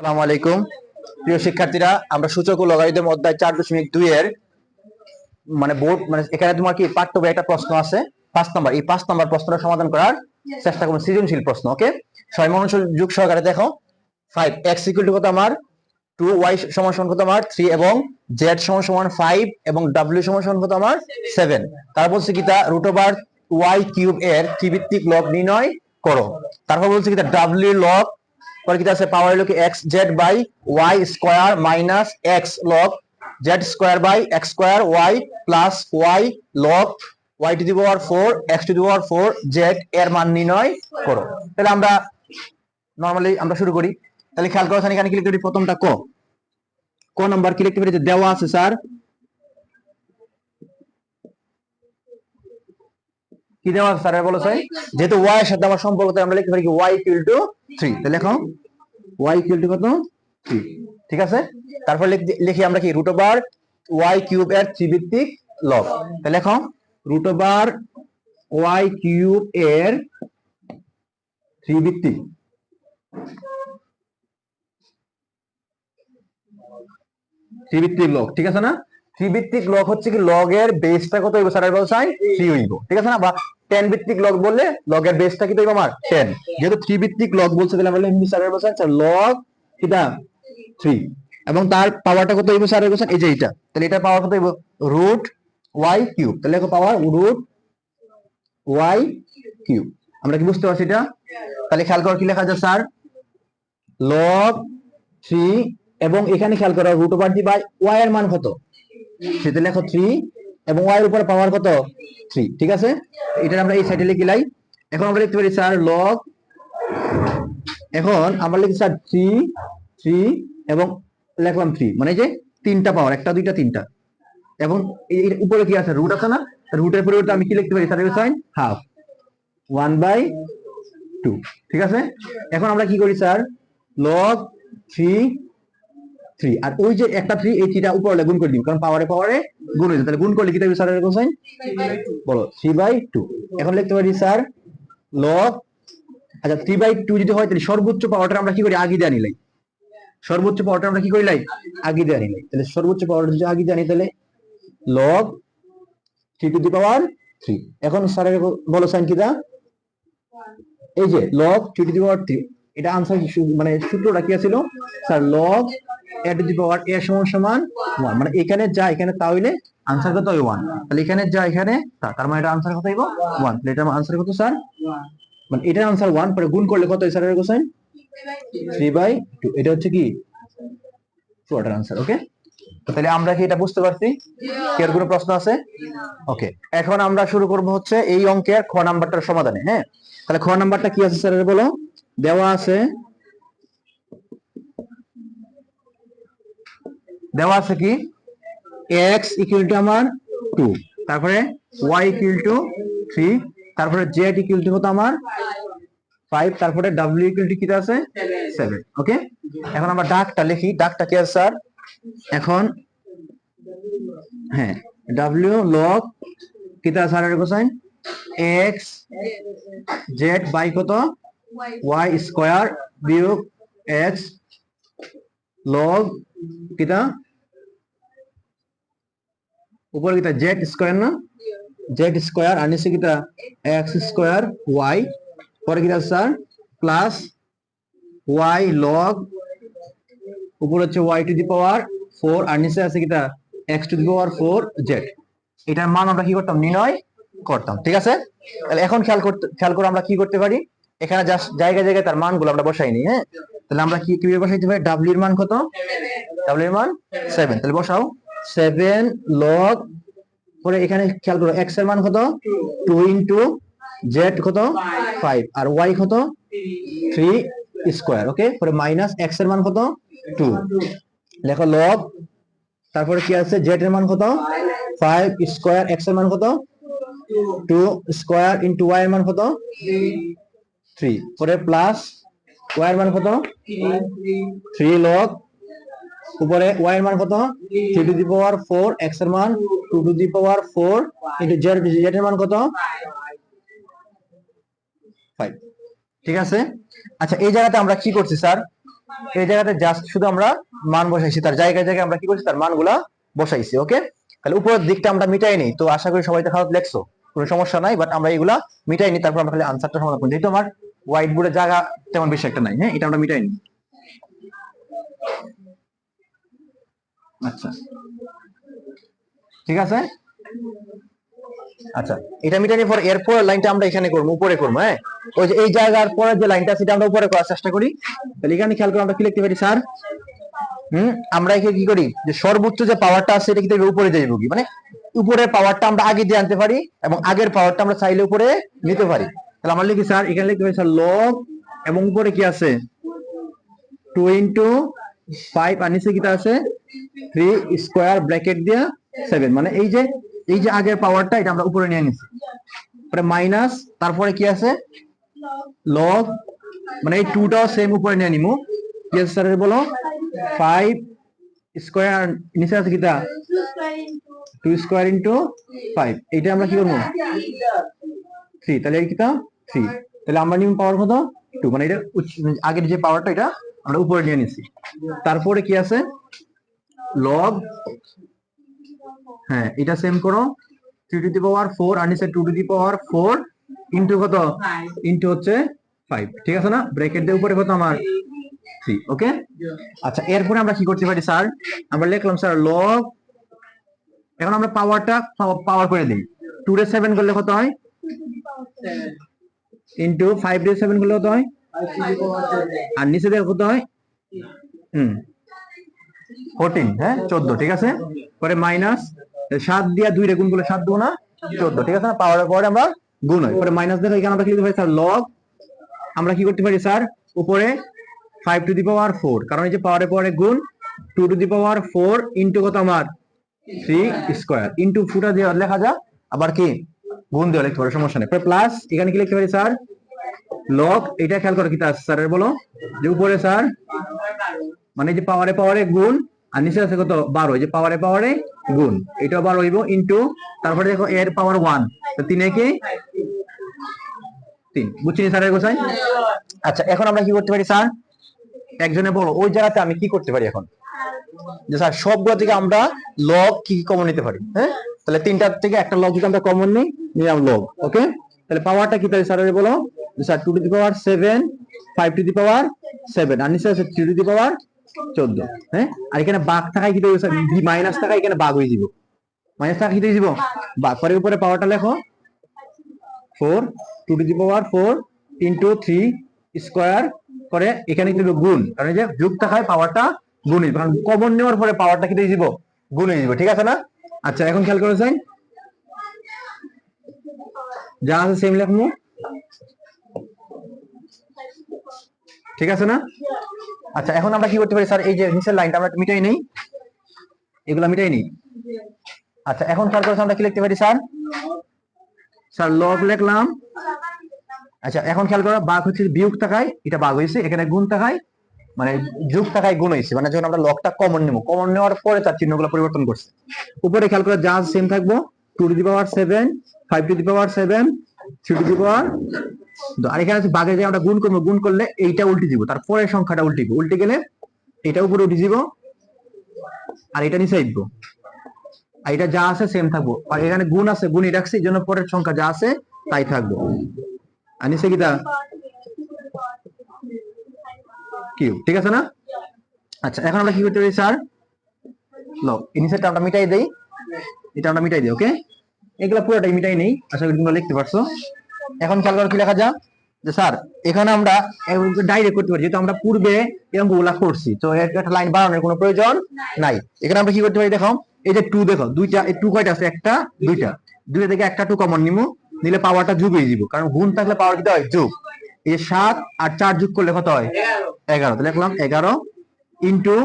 আসসালামু আলাইকুম। প্রিয় শিক্ষার্থীরা, আমরা সূচক ও লগারিদম অধ্যায় চার দশমিক দুই এর মানে বোর্ড মানে এখানে তোমার কি পাঠ্য একটা প্রশ্ন আছে, পাঁচ নম্বর। এই পাঁচ নম্বর প্রশ্নটা সমাধান করার চেষ্টা করব, সৃজনশীল প্রশ্ন, ওকে? মনোযোগ সহকারে দেখো ফাইভ এক্স ইকুয়াল টু কত আমার? টু ওয়াই সমান সমান কত আমার? থ্রি এবং জেড সমান সমান ফাইভ এবং ডাব্লিউ সমান সমান কত আমার? সেভেন তার বলছে কি তা? রুট ওভার ওয়াই কিউব এর ত্রিভিত্তিক লব নির্ণয় করো। তারপর বলছে কি তা? ডাব্লিউ লব পরে কি আছে? পাওয়ার হলো কি? X Z by Y square minus X log Z square by X square Y plus Y log Y to the power four X to the power four Z এর মান নির্ণয় করো। তাহলে আমরা নর্মালি আমরা শুরু করি। তাহলে খেয়াল করো এখানে কি লিখতে পারি? প্রথমটা ক। ক নাম্বার কি লিখতে পারি? দেওয়া আছে, স্যার কি দেওয়া আছে স্যার? বলো স্যার। যেহেতু ওয়াই এর সাথে আমার সম্পর্ক, তাই আমরা লিখতে পারি কি? ওয়াই ইকুয়াল তাহলে লেখো। ওয়াই ইকুয়াল কত? থ্রি ঠিক আছে? তারপর লিখি আমরা কি? রুট কিউব এর ত্রিভিত্তিক লব তাহলে লেখো। রুট কিউব এর ত্রিভিত্তিক। ত্রিভিত্তিক লগ ঠিক আছে না? ত্রিভিত্তিক লগ হচ্ছে কি লগের বেসটা কত হইব? স্যার বলছাই থ্রি হইব ঠিক আছে না? বা টেন ভিত্তিক লগ বললে লগের বেসটা কি হইব আমার? টেন যেহেতু থ্রি ভিত্তিক লগ বলছে তাহলে আমরা লিখবি স্যার বলছেন লগ কিটা থ্রি এবং তার পাওয়ারটা কত হইব স্যার বলছেন? এই যে এটা তাহলে এটা পাওয়ার কত হইব? রুট ওয়াই কিউব তাহলে পাওয়ার রুট ওয়াই কিউব আমরা কি বুঝতে পারছি এটা? তাহলে খেয়াল করো কি লেখা আছে স্যার? লগ থ্রি এবং এখানে খেয়াল করো root over the by Y এর মান কত? সেটা লেখো থ্রি এবং ওয়াই এর উপর পাওয়ার কত? থ্রি ঠিক আছে? এটা আমরা এই সাইডে লিখে লাই। এখন আমরা লিখতে পারি স্যার লগ এখন আমরা লিখি স্যার থ্রি থ্রি এবং লিখলাম থ্রি মানে যে তিনটা পাওয়ার একটা, দুইটা, তিনটা। এবং এর উপরে কি আছে? রুট আছে না? রুটের পরিবর্তে আমি কি লিখতে পারি? Sir sine half one by two ঠিক আছে? এখন আমরা কি করি স্যার লগ থ্রি থ্রি আর ওই যে একটা থ্রি এই থ্রিটা উপরে গুণ করে দিব, কারণ পাওয়ারে পাওয়ারে গুণ হয়েছে। তাহলে গুণ করলে কি থাকবে স্যার এরকম সাইন বলো থ্রি বাই টু এখন লিখতে পারি স্যার লগ আচ্ছা থ্রি বাই টু যদি হয়, তাহলে সর্বোচ্চ পাওয়ারটা আমরা কি করি? আগে দেওয়া নিলাই সর্বোচ্চ পাওয়ারটা আমরা কি করি? লাই আগে দেওয়া নিলাই তাহলে সর্বোচ্চ পাওয়ারটা যদি আগে দেওয়া নিই, তাহলে log three to the power three এখন স্যারের বলো সাইন কি দা এই যে log three to the power three এটা আনসার মানে সূত্রটা কি ছিল স্যার লগ এ মানে এখানে ওয়ান তাহলে এখানে এখানে তার মানে আনসার কত স্যার আনসার ওয়ান গুণ করলে কত এর থ্রি বাই টু এটা হচ্ছে কি? ওকে তাহলে আমরা কি এটা বুঝতে পারছি? আর কোনো প্রশ্ন আছে? ওকে এখন আমরা শুরু করব হচ্ছে এই অঙ্কের খ নাম্বারটার সমাধানে হ্যাঁ? তাহলে খ নাম্বারটা কি আছে স্যার বলো? দেওয়া আছে দেওয়া আছে কি? X ইকুয়াল টু আমার 2 তারপরে y ইকুয়াল টু 3 তারপরে z ইকুয়াল টু কত আমার? 5 তারপরে w ইকুয়াল টু কি আছে? 7 ওকে এখন আমরা ডাকটা লিখি, ডাকটা কি আছে স্যার? এখন হ্যাঁ log কি তা স্যার এর কোসাইন? X, z বাই কত? Y স্কয়ার বিয়োগ x log কিতা? উপরে কিতা? জেড স্কয়ার না? জেড স্কয়ার আর নিচে কিতা? এক্স স্কয়ার ওয়াই পরে কিতা স্যার প্লাস ওয়াই লগ উপরে হচ্ছে Y to the power four আর নিচে আছে কিতা? X to the power four Z এটার মান আমরা কি করতাম? নির্ণয় করতাম। ঠিক আছে? তাহলে এখন খেয়াল করতে, খেয়াল করে আমরা কি করতে পারি? এখানে জাস্ট জায়গায় জায়গায় তার মানগুলো আমরা বসাই নি হ্যাঁ? তাহলে আমরা কি, কীভাবে বসাইতে পারি? ডাব্লিউ এর মান কত? ডাব্লিউ এর মান সেভেন তাহলে বসাও। সেভেন লগ পরে এখানে খেয়াল করো এক্সের মান কত? টু ইন্টু জেড কত? ফাইভ আর ওয়াই কত? থ্রি স্কোয়ার ওকে পরে মাইনাস এক্সের মান কত? টু লেখো লগ তারপরে কি আছে? জেড এর মান কত? ফাইভ স্কোয়ার এক্সের মান কত? টু স্কোয়ার ইন্টু ওয়াই এর মান কত? থ্রি পরে প্লাস ওয়াই এর মান কত? Three log. উপরে ওয়াই এর মান কত? Three to the power four, এক্সের মান two to the power four into Z Z এর মান কত? ফাইভ। ঠিক আছে? আচ্ছা এই জায়গাতে আমরা কি করছি, স্যার? এই জায়গাতে জাস্ট শুধু আমরা মান বসাইছি, তার জায়গায় জায়গায় আমরা কি করছি, তার মানগুলা বসাইছি, ওকে? তাহলে উপরের দিকটা আমরা মিটাই নি তো আশা করি সবাই তো খারাপ লেখছো, কোনো সমস্যা নাই বাট আমরা এগুলা মিটাই নি তারপর আমরা খালি আনসারটা সমাধান করি যেহেতু আমার হোয়াইট বোর্ডে জায়গা তেমন বেশি একটা নাই হ্যাঁ? এটা আমরা মিটাই নি। আচ্ছা। ঠিক আছে? আচ্ছা এটা মিটানোর পর এরপর লাইনটা আমরা এখানে করব, উপরে করব হ্যাঁ? ওই যে এই জায়গার পরে যে লাইনটা সেটা আমরা উপরে করার চেষ্টা করি। তাহলে এখানে খেয়াল করে আমরা কি লিখতে পারি, স্যার? হুম? আমরা এখানে কি করি? যে সর্বোচ্চ যে পাওয়ারটা আছে, এটা কি দেখবে উপরে যাইব কি? মানে উপরের পাওয়ারটা আমরা আগে দিয়ে আনতে পারি এবং আগের পাওয়ারটা আমরা চাইলে উপরে নিতে পারি। তাহলে আমরা লিখি, স্যার, এখানে লিখতে পারি স্যার লগ এবং উপরে কি আছে? টু ইন্টু ফাইভ আর নিচে কিটা আছে? থ্রি স্কোয়ার ব্র্যাকেট দিয়া সেভেন মানে এই যে এই যে আগের পাওয়ারটা এটা আমরা উপরে নিয়ে নিছি। পরে মাইনাস তারপরে কি আছে? লগ মানে এই টুটাও সেম উপরে নিয়ে নিমু। কি আছে স্যার বলো। ফাইভ স্কোয়ার নিচে আছে কিটা টু স্কোয়ার ইন্টু ফাইভ এইটা আমরা কি করব? থ্রি তাহলে এই কিটা থ্রি তাহলে আমরা নিম পাওয়ার কত? টু মানে এটা আগের যে পাওয়ারটা এটা আমরা উপরে নিয়ে নিছি। তারপরে কি আছে? লগ হ্যাঁ এটা সেম করো। Three to the power four আর নিচে two to the power four into কত? ইন্টু হচ্ছে ফাইভ ঠিক আছে না? ব্র্যাকেট দিয়ে উপরে কত আমার? থ্রি ওকে আচ্ছা এরপরে আমরা কি করতে পারি স্যার আমরা লিখলাম স্যার লগ এখন আমরা পাওয়ারটা পাওয়ার করে দিই। টু রে সেভেন করলে কত হয়? ইন্টু ফাইভ রে সেভেন করলে কত আর নিচে দিয়ে কত ফোরটিন হ্যাঁ? চোদ্দ, ঠিক আছে? পরে মাইনাস সাত দিয়া দুই গুণ করলে সাত না চোদ্দ, ঠিক আছে? না পাওয়ারের পরে আমরা গুণ হয়। পরে মাইনাস দেখো, এখানে আমরা কি পারি? স্যার লগ আমরা কি করতে পারি, স্যার? উপরে five to the power four কারণ এই যে পাওয়ারের পরে গুণ two to the power four into কত আমার? থ্রি স্কোয়ার ইন্টু ফুটা দিয়ে লেখা যা আবার কি? গুণ দিয়ে লিখতে পারে, সমস্যা নেই। প্লাস এখানে কি লিখতে পারি স্যার লগ এটা খেয়াল করে কি আছে স্যারের বলো। যে উপরে স্যার মানে যে পাওয়ারে পাওয়ারে গুণ, আর নিচে আছে কত? বারো যে পাওয়ারে পাওয়ারে গুণ। এটাও বারো হইব ইন্টু তারপরে দেখো এর পাওয়ার ওয়ান তো তিনে কি? তিন। বুঝছি স্যারের গোসাই আচ্ছা এখন আমরা কি করতে পারি স্যার একজনে বলো, ওই জায়গাতে আমি কি করতে পারি এখন? যে স্যার, সবগুলো থেকে আমরা লগ কি কমন নিতে পারি? হ্যাঁ? তাহলে তিনটার থেকে একটা লগ যদি আমরা কমন নিই নিলাম লগ ওকে তাহলে পাওয়ারটা কি তাহলে স্যার বলো? Sir two to the power seven five to the power seven আর নিচে আছে থ্রি টু দি পাওয়ার চোদ্দ হ্যাঁ? আর এখানে বাঘ থাকায় কি স্যার মাইনাস থাকায় এখানে বাঘ হয়ে যাব। মাইনাস থাকা কি দিয়ে দিব বাঘ। পরে উপরে পাওয়ারটা লেখো। Four two to the power four into three square করে এখানে কিন্তু গুণ। কারণ যে যোগ থাকায় পাওয়ারটা গুণ। হইবে কারণ কমন নেওয়ার পরে পাওয়ারটা কি দিয়ে দিব? গুণ যাবে ঠিক আছে না? আচ্ছা এখন খেয়াল করেছেন যা আছে সেম লেখমু ঠিক আছে না? আচ্ছা এখন আমরা কি করতে পারি? স্যার, এই যে নিচের লাইনটা আমরা মিটাই নেই। এগুলো মিটাই নেই। আচ্ছা এখন খেয়াল করেছেন আমরা কি লিখতে পারি, স্যার? স্যার লগ লিখলাম। আচ্ছা এখন খেয়াল করো, বাঘ হচ্ছে বিয়োগ টাকায় এটা বাঘ হয়েছে, এখানে গুণ টাকায় মানে যোগ টাকায় গুণ হয়েছে মানে যখন আমরা লগটা কমন নেব কমন নেওয়ার পরে তার চিহ্নগুলো পরিবর্তন করছে। উপরে খেয়াল করে যা সেম থাকব two to the power seven five to the power seven three to the power আর এখানে আছে বাঘের যে আমরা গুণ করব, গুণ করলে এইটা উল্টে দিব তার পরের সংখ্যাটা উল্টিব উল্টে গেলে এটা উপরে উঠে দিব আর এটা নিচে দিব আর এটা যা আছে সেম থাকব। আর এখানে গুণ আছে, গুণ রাখছি, এই জন্য পরের সংখ্যা যা আছে তাই থাকব। আর নিচে কিটা কিউ ঠিক আছে না? আচ্ছা এখন আমরা কি করতে পারি স্যার লো এই নিচেরটা আমরা মিটাই দেই। এটা আমরা মিটাই দিই ওকে এগুলা পুরোটাই মিটাই নেই, আশা করি তোমরা লিখতে পারছ। এখন খেয়াল করো কি লেখা যা যে স্যার এখানে আমরা ডাইরেক্ট করতে পারি, যেহেতু আমরা পূর্বে এরকমগুলা করছি, তো একটা লাইন বাড়ানোর কোনো প্রয়োজন নাই। এখানে আমরা কি করতে পারি, দেখো, এই যে টু দেখো, দুইটা, এই টু কয়টা আছে? একটা, দুইটা। দুইটা থেকে একটা টু কমন নিমু, নিলে পাওয়ারটা যোগ হয়ে যাব কারণ গুণ থাকলে পাওয়ার কি হয়? যোগ। এই যে সাত আর চার যোগ করলে কত হয়? এগারো। তাহলে লিখলাম এগারো ইন্টু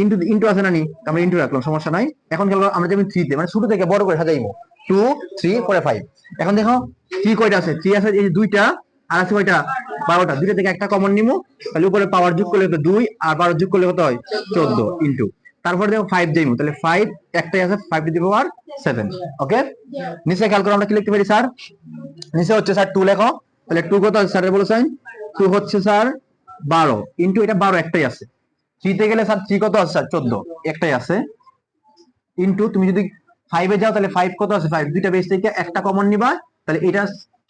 ইন্টু ইন্টু আছে না নি? আমরা ইন্টু রাখলাম সমস্যা নাই। এখন খেলো আমরা যেমন থ্রিতে মানে ছোট থেকে বড় করে সাজাইবো। টু থ্রি পরে ফাইভ এখন দেখো থ্রি কয়টা আছে? থ্রি আছে এই দুইটা আর আছে কয়টা? বারোটা। দুইটা থেকে একটা কমন নিমু তাহলে উপরে পাওয়ার যোগ করলে কত? দুই আর বারো যোগ করলে কত হয়? চোদ্দ ইন্টু তারপরে দেখো ফাইভ যাইমু তাহলে ফাইভ একটাই আছে five to the power seven okay নিচে খেয়াল করে আমরা কি লিখতে পারি স্যার? নিচে হচ্ছে স্যার টু লেখো। তাহলে টু কত স্যার বলেছেন টু হচ্ছে স্যার বারো। ইন্টু এটা বারো, একটাই আছে। থ্রিতে গেলে স্যার থ্রি কত আছে স্যার? চোদ্দ। একটাই আছে। ইন্টু তুমি যদি ফাইভে যাও, তাহলে ফাইভ কত আছে? ফাইভ দুইটা বেস থেকে একটা কমন নিবা। তাহলে এটা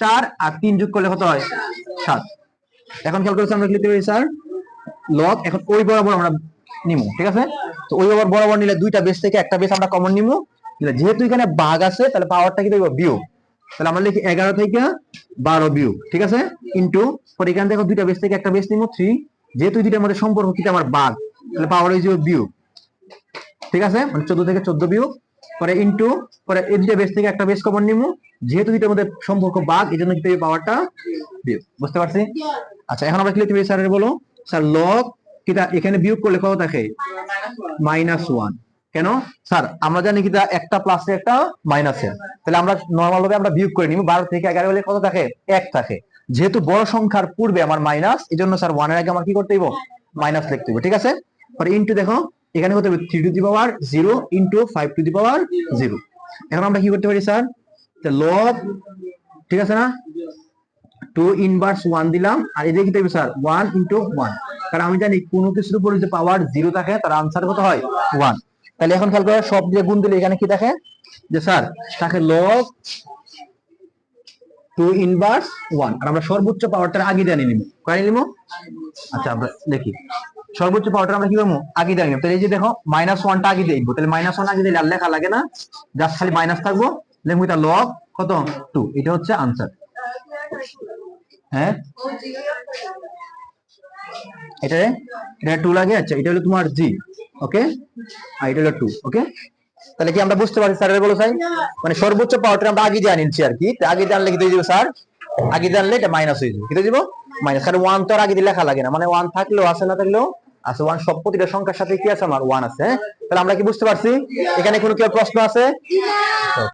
চার আর তিন যোগ করলে কত হয়? সাত। এখন খেয়াল করছি আমরা লিখতে পারি স্যার? লগ এখন ওই বরাবর আমরা নিমু, ঠিক আছে? তো ওই বরাবর বরাবর নিলে দুইটা বেস থেকে একটা বেস আমরা কমন নিমু। যেহেতু এখানে বাঘ আছে, তাহলে পাওয়ারটা কি দেবো বিয়োগ। তাহলে আমরা লিখি এগারো থেকে বারো বিয়োগ, ঠিক আছে? ইন্টু পরে এখান থেকে দুইটা বেস থেকে একটা বেস নিমু থ্রি যেহেতু এই দুইটার মধ্যে সম্পর্ক কি আমার বাঘ তাহলে পাওয়ার হয়ে যাবে বিয়োগ। ঠিক আছে? মানে চোদ্দ থেকে চোদ্দ বিউ পরে ইন্টু পরে এই দুইটা বেস থেকে একটা বেস কমন নিমু যেহেতু দুইটার মধ্যে সম্পর্ক বাঘ এই জন্য কি পেয়ে পাওয়ারটা বিয়োগ। বুঝতে পারছি? আচ্ছা এখন আমরা কি লিখতে পারি? স্যারের বলো। স্যার লগ কিটা এখানে বিয়োগ করলে কত থাকে? মাইনাস ওয়ান কেন? স্যার, আমরা জানি কি একটা প্লাসে একটা মাইনাসে তাহলে আমরা নর্মাল ভাবে আমরা বিয়োগ করে নিব। বারো থেকে এগারো হলে কত থাকে? এক থাকে। যেহেতু বড় সংখ্যার পূর্বে আমার মাইনাস এই জন্য স্যার ওয়ানের আগে আমার কি করতে হইব? মাইনাস লিখতে হইব, ঠিক আছে? ইন্টু দেখো, এখানে হতে হবে? Three to the power zero into five to the power zero এখন আমরা কি করতে পারি, স্যার? লব ঠিক আছে না? টু ইনভার্স ওয়ান দিলাম, আর এদিকে কি স্যার? ওয়ান ইন্টু ওয়ান কারণ আমি জানি কোনো কিছুর উপর যদি পাওয়ার জিরো থাকে, তার আনসার কত হয়? ওয়ান তাহলে এখন খেয়াল করে সব দিয়ে গুণ দিলে এখানে কি থাকে যে স্যার তাকে লগ টু ইনভার্স ওয়ান আর আমরা সর্বোচ্চ পাওয়ারটা আগে জানি নিব। কয় নিব? আচ্ছা আমরা দেখি। সর্বোচ্চ পাওয়ারটা আমরা কি করব? আগে জানি তাহলে এই যে দেখো মাইনাস ওয়ানটা আগে দেখব তাহলে মাইনাস ওয়ান আগে দিলে আর লেখা লাগে না। জাস্ট খালি মাইনাস থাকব। লিখব এটা লগ কত? টু এটা হচ্ছে আনসার হ্যাঁ? এটা এটা টু লাগে? আচ্ছা এটা হলো তোমার জি ওকে আর টু ওকে তাহলে কি আমরা বুঝতে পারছি স্যারের বলো মানে সর্বোচ্চ পাওয়ারটা আমরা আগে জানি নিচ্ছি আর কি। আগে জানলে কি দিয়ে দিবো, স্যার? আগে জানলে এটা মাইনাস হয়ে যাবে। কি দিয়ে দিব? মাইনাস কারণ ওয়ান তো আর আগে দিয়ে লেখা লাগে না। মানে ওয়ান থাকলেও, আছে না থাকলেও, আছে। ওয়ান সব প্রতিটা সংখ্যার সাথে কি আছে? আমার ওয়ান আছে হ্যাঁ? তাহলে আমরা কি বুঝতে পারছি? এখানে কোনো কেউ প্রশ্ন আছে?